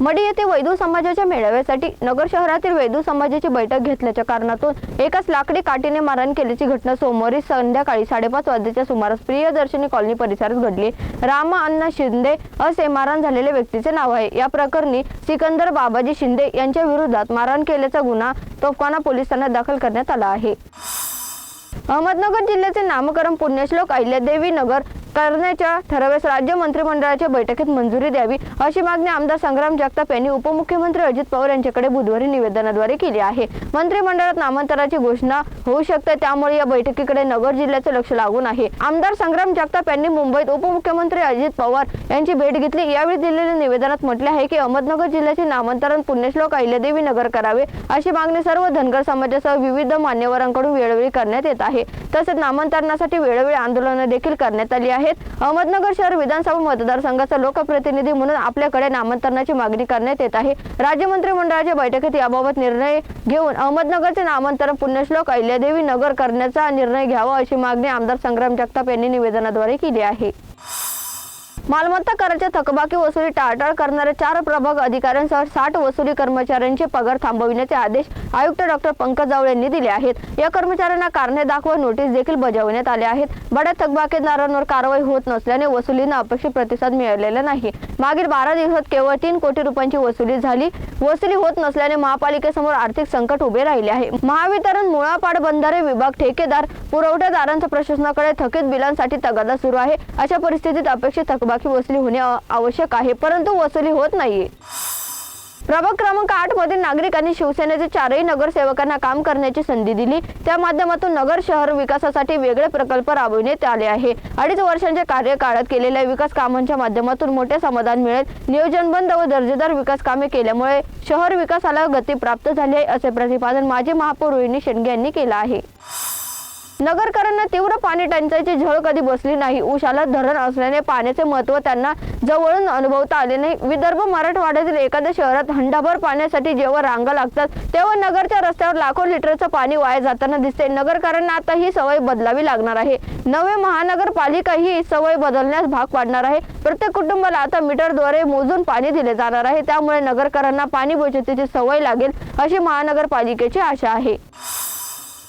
मडी येथे वैदू समाजाच्या मेळाव्यासाठी नगर शहरातील वैदू समाजाची बैठक घेतल्याच्या कारणातून एकाच लाकडी काठीने मारहाण केल्याची घटना सोमवारी संध्याकाळी साडेपाच वाजेच्या सुमारास प्रियदर्शनी कॉलनी परिसरात घडली. रामा अण्णा शिंदे असे मारहाण झालेल्या व्यक्तीचे नाव आहे. या प्रकरणी सिकंदर बाबाजी शिंदे यांच्या विरोधात मारहाण केल्याचा गुन्हा तोफखाना पोलीस ठाण्यात दाखल करण्यात आला आहे. अहमदनगर जिल्ह्याचे नामकरण पुण्यश्लोक अहिल्यादेवी नगर करण्याच्या ठरावास राज्य मंत्रिमंडळाच्या बैठकीत मंजुरी द्यावी अशी मागणी आमदार संग्राम जगताप यांनी उपमुख्यमंत्री अजित पवार यांच्याकडे बुधवारी निवेदनाद्वारे केली आहे. मंत्रिमंडळात नामांतराची घोषणा होऊ शकते त्यामुळे या बैठकीकडे नगर जिल्ह्याचे लक्ष लागून आहे. आमदार संग्राम जगताप यांनी मुंबईत उपमुख्यमंत्री अजित पवार यांची भेट घेतली. यावेळी दिलेल्या निवेदनात म्हटले आहे की अहमदनगर जिल्ह्याचे नामांतरण पुण्यश्लोक अहिल्यादेवी नगर करावे अशी मागणी सर्व धनगर समाजासह विविध मान्यवरांकडून वेळोवेळी करण्यात येत आहे. तसेच नामांतरणासाठी वेळोवेळी आंदोलनं देखील करण्यात आली आहेत. अहमदनगर शहर विधानसभा मतदारसंघाचा लोकप्रतिनिधी म्हणून आपल्याकडे नामांतरणाची मागणी करण्यात येत आहे. राज्य मंत्रिमंडळाच्या बैठकीत याबाबत निर्णय घेऊन अहमदनगरचे नामांतरण पुण्यश्लोक अहिल्यादेवी नगर करण्याचा निर्णय घ्यावा अशी मागणी आमदार संग्राम जगताप यांनी निवेदनाद्वारे केली आहे. मालमत्ता कराच्या थकबाकी वसुली टाळटाळ करणाऱ्या चार प्रभाग अधिकाऱ्यांसह साठ वसुली कर्मचाऱ्यांचे पगार थांबविण्याचे आदेश आयुक्त डॉक्टर पंकज जावळे यांनी दिले आहेत. या कर्मचाऱ्यांना कारणे दाखवा नोटीस देखील बजावण्यात आले आहेत. बड्या थकबाकीदारांवर कारवाई होत नसल्याने वसुलींना अपेक्षित प्रतिसाद मिळालेला नाही. मागील बारा दिवसात केवळ तीन कोटी रुपयांची वसुली झाली. वसुली होत नसल्याने महापालिकेसमोर आर्थिक संकट उभे राहिले आहे. महावितरण मुळापाड बंधारे विभाग ठेकेदार पुरवठादारांचा प्रशासनाकडे थकीत बिलांसाठी तगादा सुरू आहे. अशा परिस्थितीत अपेक्षित थकबाकी वसुली होणे आवश्यक आहे परंतु वसुली होत नाहीये प्रभाग क्रमांक आठ मधील नागरिकांनी शिवसेनेचे चारही नगरसेवकांना काम करण्याची संधी दिली. त्या माध्यमातून नगर शहर विकासासाठी वेगळे प्रकल्प राबविण्यात आले आहे. अडीच वर्षांच्या कार्यकाळात केलेल्या विकास कामांच्या माध्यमातून मोठे समाधान मिळेल. नियोजनबंद व दर्जेदार विकास कामे केल्यामुळे शहर विकासाला गती प्राप्त झाली आहे असे प्रतिपादन माजी महापौर रोहिणी शेंडगे यांनी केलं आहे. नगरकरांना तीव्र पाणी टंचाईची झळ कधी बसली नाही. उशाला धरण असल्याने पाण्याचे महत्त्व त्यांना जवळून अनुभवता आले नाही. विदर्भ मराठवाड्यातील एखाद्या शहरात हंडाभर पाण्यासाठी जेव्हा रांगा लागतात तेव्हा नगरच्या रस्त्यावर लाखो लिटरचं पाणी वाया जाताना दिसते. नगरकरांना आता ही सवय बदलावी लागणार आहे. नवे महानगरपालिका ही सवय बदलण्यास भाग पाडणार आहे. प्रत्येक कुटुंबाला आता मीटरद्वारे मोजून पाणी दिले जाणार आहे. त्यामुळे नगरकरांना पाणी बचतीची सवय लागेल अशी महानगरपालिकेची आशा आहे.